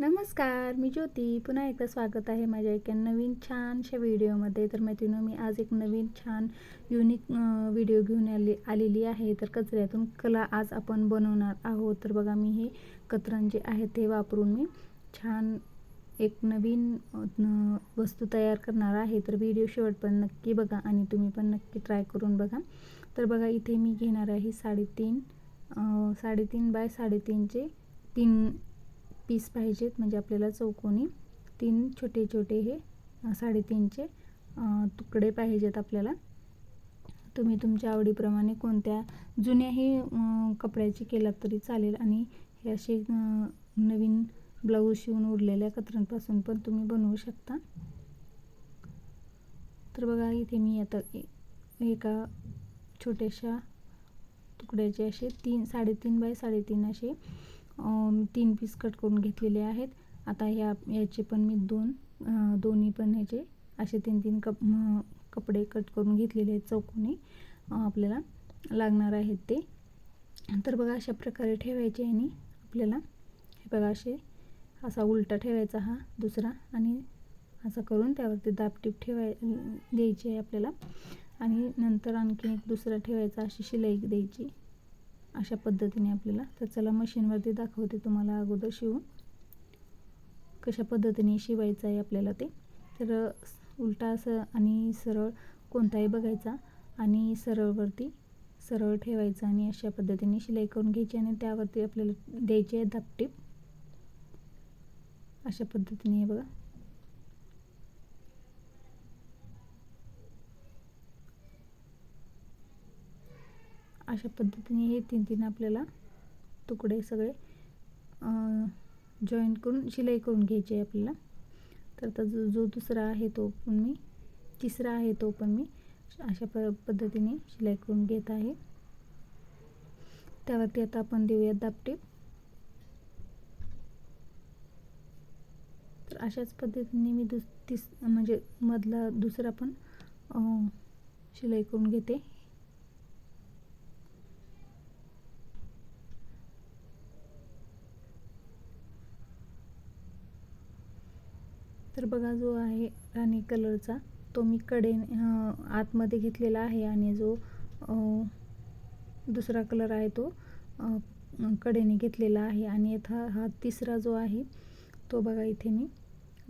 नमस्कार मी ज्योती. पुन्हा एकदा स्वागत आहे माझ्या एका नवीन छानशा व्हिडिओमध्ये. तर मैत्रिणी मी आज एक नवीन छान युनिक व्हिडिओ घेऊन आली आलेली आहे. तर कचऱ्यातून कला आज आपण बनवणार आहोत. तर बघा मी हे कतरण जे आहे ते वापरून मी छान एक नवीन वस्तू तयार करणार आहे. तर व्हिडिओ शेवट पण नक्की बघा आणि तुम्ही पण नक्की ट्राय करून बघा. तर बघा इथे मी घेणार आहे साडेतीन साडेतीन बाय साडेतीनचे तीन पीस पाहिजेत म्हणजे आपल्याला चौकोनी तीन छोटे छोटे हे साडेतीनचे तुकडे पाहिजेत आपल्याला. तुम्ही तुमच्या आवडीप्रमाणे कोणत्या जुन्याही कपड्याचे केलात तरी चालेल. आणि हे असे नवीन ब्लाऊज शिवून उरलेल्या कतरांपासून पण तुम्ही बनवू शकता. तर बघा इथे मी आता एका छोट्याशा तुकड्याचे असे तीन साडेतीन बाय साडेतीन असे तीन पीस कट करून घेतलेले आहेत. आता ह्या याचे पण मी दोन दोन्ही पण ह्याचे असे तीन तीन कप कपडे कट करून घेतलेले आहेत चौकोनी. आपल्याला लागणार आहेत ते. तर बघा अशा प्रकारे ठेवायचे आणि आपल्याला हे बघा असे असा उलटा ठेवायचा हा दुसरा आणि असं करून त्यावरती दापटीप ठेवाय द्यायची आहे आपल्याला. आणि नंतर आणखी एक दुसरा ठेवायचा अशी शिलाई द्यायची. अशा पद्धतीने आपल्याला. तर चला मशीनवरती दाखवते तुम्हाला अगोदर शिवून. कशा पद्धतीने शिवायचं आहे आपल्याला ते. तर उलटा असं आणि सरळ कोणताही बघायचा आणि सरळवरती सरळ ठेवायचं आणि अशा पद्धतीने शिलाई करून घ्यायची आणि त्यावरती आपल्याला द्यायची आहे दापटीप अशा पद्धतीने बघा. अशा पद्धतीने हे तीन तीन आपल्याला तुकडे सगळे जॉईन करून शिलाई करून घ्यायची आहे आपल्याला. तर आता जो जो दुसरा आहे तो पण मी तिसरा आहे तो पण मी अशा प पद्धतीने शिलाई करून घेत आहे. त्यावरती आता आपण देऊयात दापटीप तर अशाच पद्धतीने मी दुस तिस म्हणजे मधला दुसरा पण शिलाई करून घेते. तर बघा जो आहे राणी कलरचा तो मी कडे आतमध्ये घेतलेला आहे आणि जो दुसरा कलर आहे तो कडेने घेतलेला आहे. आणि यथा हा तिसरा जो आहे तो बघा इथे मी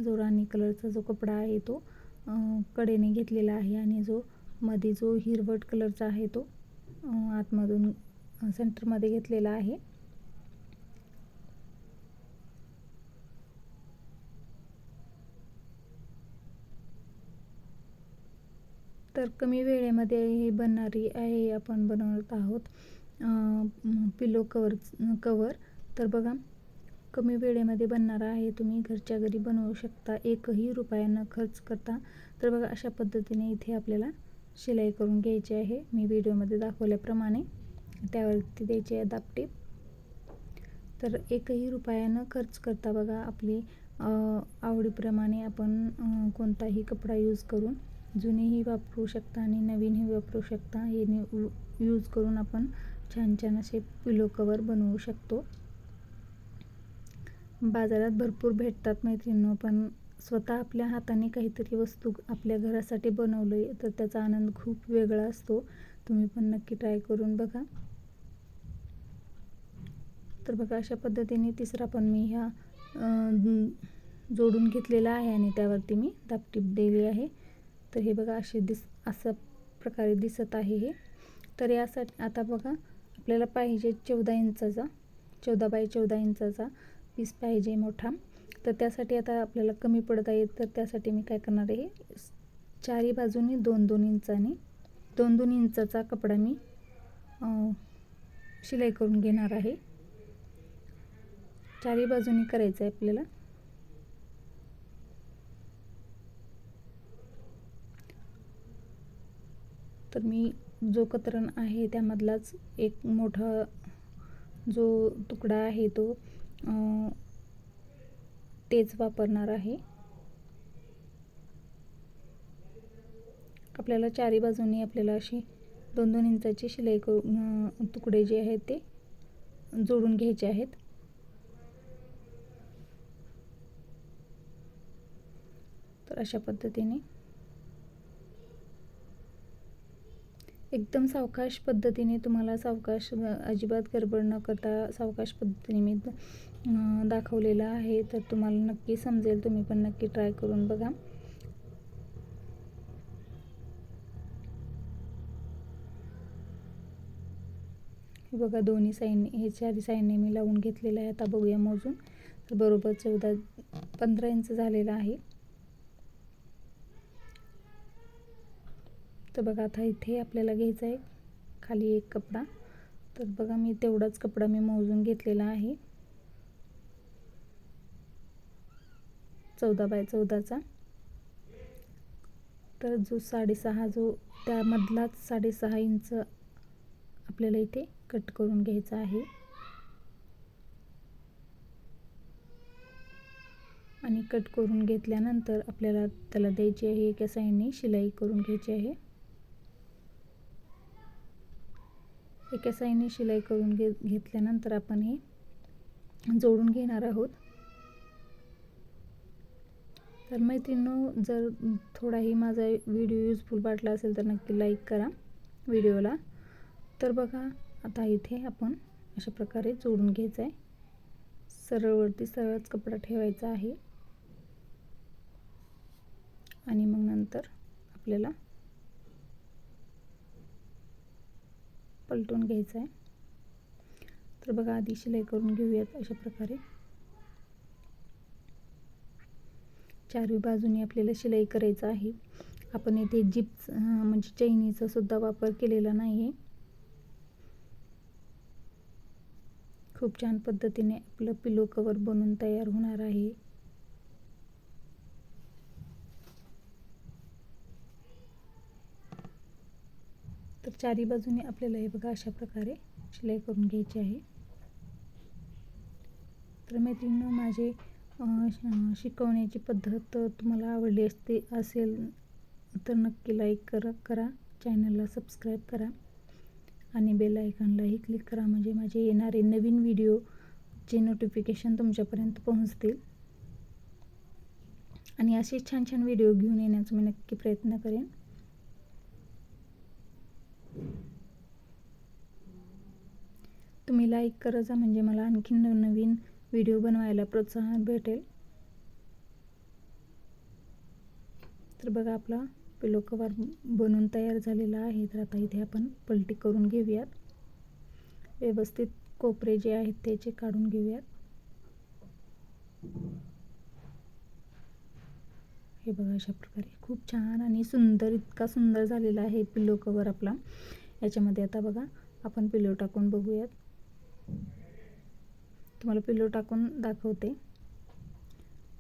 जो राणी कलरचा जो कपडा आहे तो कडेने घेतलेला आहे. आणि जो मध्ये जो हिरवट कलरचा आहे तो आतमधून सेंटरमध्ये घेतलेला आहे. तर कमी वेळेमध्ये हे बनणारी आहे आपण बनवत आहोत. Pillow cover cover. तर बघा कमी वेळेमध्ये बनणारा आहे. तुम्ही घरच्या घरी बनवू शकता. एकही रुपयानं खर्च करता. तर बघा अशा पद्धतीने इथे आपल्याला शिलाई करून घ्यायची आहे. मी व्हिडिओमध्ये दाखवल्याप्रमाणे त्यावरती द्यायची आहे दापटी तर एकही रुपयानं खर्च करता बघा आपली आवडीप्रमाणे आपण कोणताही कपडा यूज करून जुनेही वापरू शकता आणि नवीनही वापरू शकता. हे यूज करून आपण छान छान असे पिलो कवर बनवू शकतो. बाजारात भरपूर भेटतात मैत्रिणींनो पण स्वतः आपल्या हाताने काहीतरी वस्तू आपल्या घरासाठी बनवलं तर त्याचा आनंद खूप वेगळा असतो. तुम्ही पण नक्की ट्राय करून बघा. तर बघा अशा पद्धतीने तिसरा पण मी ह्या जोडून घेतलेला आहे आणि त्यावरती मी दापटीप दिली आहे. तर हे बघा असे दिस असं प्रकारे दिसत आहे हे. तर यासाठी आता बघा आपल्याला पाहिजे चौदा इंचाचा चौदा बाय चौदा इंचाचा पीस पाहिजे मोठा. तर त्यासाठी आता आपल्याला कमी पडत आहे तर त्यासाठी मी काय करणार आहे चारी बाजूनी दोन दोन इंचाने दोन दोन इंचाचा कपडा मी शिलाई करून घेणार आहे. चारी बाजूनी करायचं आहे आपल्याला. तर मी जो कतरण आहे त्यामधलाच एक मोठा जो तुकडा आहे तो तेच वापरणार आहे. आपल्याला चारी बाजूनी आपल्याला अशी दोन दोन इंचाची शिलाई करून तुकडे जे आहेत ते जोडून घ्यायचे आहेत. तर अशा पद्धतीने एकदम सावकाश पद्धतीने तुम्हाला सावकाश अजिबात गडबड न करता सावकाश पद्धतीने मी दाखवलेलं आहे. तर तुम्हाला नक्की समजेल तुम्ही पण नक्की ट्राय करून बघा. बघा दोन्ही साईडने हे चारी साईडने मी लावून घेतलेलं आहे. आता बघूया मोजून. तर बरोबर चौदा पंधरा इंच झालेला आहे. तर बघा आता इथे आपल्याला घ्यायचा आहे खाली एक कपडा. तर बघा मी तेवढाच कपडा मी मोजून घेतलेला आहे. चौदा बाय चौदाचा. तर जो साडेसहा जो त्यामधलाच साडेसहा इंच आपल्याला इथे कट करून घ्यायचा आहे. आणि कट करून घेतल्यानंतर आपल्याला त्याला द्यायची आहे एका साईडने शिलाई करून घ्यायची आहे. एका साईडने शिलाई करून घे घेतल्यानंतर आपण हे जोडून घेणार आहोत. तर मैत्रिणीनो जर थोडाही माझा व्हिडिओ यूजफुल वाटला असेल तर नक्की लाईक करा व्हिडिओला. तर बघा आता इथे आपण अशा प्रकारे जोडून घ्यायचं आहे. सरळवरती सरळच कपडा ठेवायचा आहे. आणि मग नंतर आपल्याला पलटून घ्यायचं आहे तर बघा आधी शिलाई करून घेऊयात अशा प्रकारे. चारही बाजूनी आपल्याला शिलाई करायचं आहे. आपण इथे जिप्स म्हणजे चैनीचा सुद्धा वापर केलेला नाही आहे खूप छान पद्धतीने आपलं पिलो कवर बनून तयार होणार आहे. तर चारी बाजूने आपल्याला हे बघा अशा प्रकारे शिलाई करून घ्यायची आहे. तर मैत्रिणीनं माझे शिकवण्याची पद्धत तुम्हाला आवडली असते असेल तर नक्की लाईक करा करा. चॅनलला सबस्क्राईब करा. आणि बेल आयकॉनलाही क्लिक करा. म्हणजे माझे येणारे नवीन व्हिडिओचे नोटिफिकेशन तुमच्यापर्यंत पोहोचतील. आणि असे छान छान व्हिडिओ घेऊन येण्याचा मी नक्की प्रयत्न करेन. तुम्ही लाईक करायचा म्हणजे मला आणखीन नवनवीन व्हिडिओ बनवायला प्रोत्साहन भेटेल. तर बघा आपला पिलो कवर बनून तयार झालेला आहे. तर आता इथे आपण पलटी करून घेऊयात. व्यवस्थित कोपरे जे आहेत त्याचे काढून घेऊयात. हे बघा अशा प्रकारे खूप छान आणि सुंदर इतका सुंदर झालेला आहे पिलो कवर आपला. याच्यामध्ये आता बघा आपण पिलो टाकून बघूयात. तुम्हाला पिल्लो टाकून दाखवते.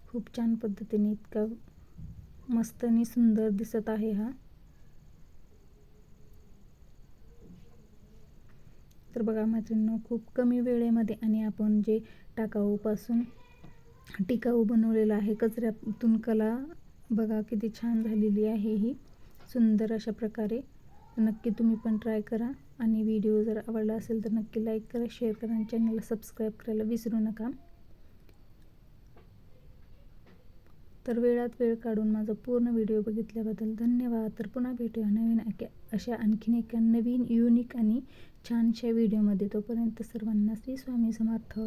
खूप छान पद्धतीने इतका मस्त आणि सुंदर दिसत आहे हा. तर बघा मैत्रिणींनो खूप कमी वेळेमध्ये आणि आपण जे टाकाऊपासून टिकाऊ बनवलेलं आहे कचऱ्यातून कला बघा किती छान झालेली आहे ही. सुंदर अशा प्रकारे. नक्की तुम्ही पण ट्राय करा. आणि व्हिडिओ जर आवडला असेल तर नक्की लाईक करा शेअर करा आणि चॅनलला सबस्क्राईब करायला विसरू नका. तर वेळात वेळ काढून माझा पूर्ण व्हिडिओ बघितल्याबद्दल धन्यवाद. तर पुन्हा भेटूया नवीन अशा आणखीन एका नवीन युनिक आणि छानशा व्हिडिओमध्ये तोपर्यंत सर्वांना श्री स्वामी समर्थ.